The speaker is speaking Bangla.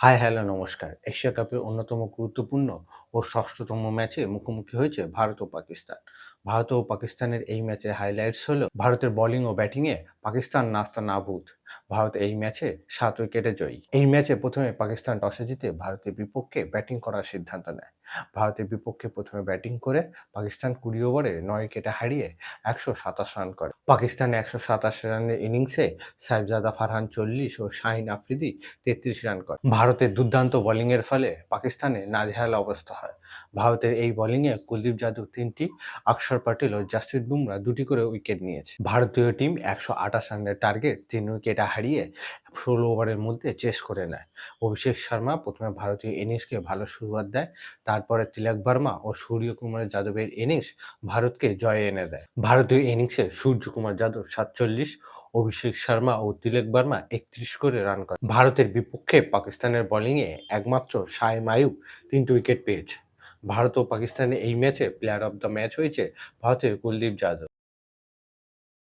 হাই, হ্যালো, নমস্কার। এশিয়া কাপের অন্যতম গুরুত্বপূর্ণ ও ষষ্ঠতম ম্যাচে মুখোমুখি হয়েছে ভারত ও পাকিস্তান। ভারত ও পাকিস্তানের এই ম্যাচের হাইলাইটস হলো ভারতের বোলিং ও ব্যাটিংয়ে পাকিস্তান নাস্তা নাবুদ। ভারত এই ম্যাচে সাত উইকেটে জয়ী। এই ম্যাচে প্রথমে পাকিস্তান টসে জিতে ভারতের বিপক্ষে ব্যাটিং করার সিদ্ধান্ত নেয়। ভারতের বিপক্ষে প্রথমে ব্যাটিং করে পাকিস্তান কুড়ি ওভারে নয় কেটে হারিয়ে একশো সাতাশ রান করে। পাকিস্তান একশো সাতাশ রানের ইনিংসে সাহেবজাদা ফারহান চল্লিশ ও শাহিন আফ্রিদি তেত্রিশ রান করে। ভারতের দুর্দান্ত বোলিংয়ের ফলে পাকিস্তানে নাজেহাল অবস্থা হয়। ভারতের এই বোলিংয়ে কুলদীপ যাদব তিনটি অক্ষর প্যাটেল ও জাসপ্রীত বুমরা দুটি করে উইকেট নিয়েছে। ভারতীয় টিম একশো আঠাশ রানের টার্গেট তিন উইকেটে হারিয়ে ষোলো ওভারের মধ্যে চেস করে নেয়। অভিষেক শর্মা প্রথমে ভারতীয় ইনিংসকে ভালো শুরুয়াত দেয়, তারপরে তিলক বর্মা ও সূর্যকুমার যাদবের ইনিংস ভারতকে জয় এনে দেয়। ভারতীয় ইনিংসে সূর্যকুমার যাদব সাতচল্লিশ, অভিষেক শর্মা ও তিলক বর্মা একত্রিশ করে রান করে। ভারতের বিপক্ষে পাকিস্তানের বোলিংয়ে একমাত্র শাহেম আয়ুব তিনটি উইকেট পেয়েছে। ভারত ও পাকিস্তানের এই ম্যাচে প্লেয়ার অব দ্য ম্যাচ হয়েছে ভারতের কুলদীপ যাদব।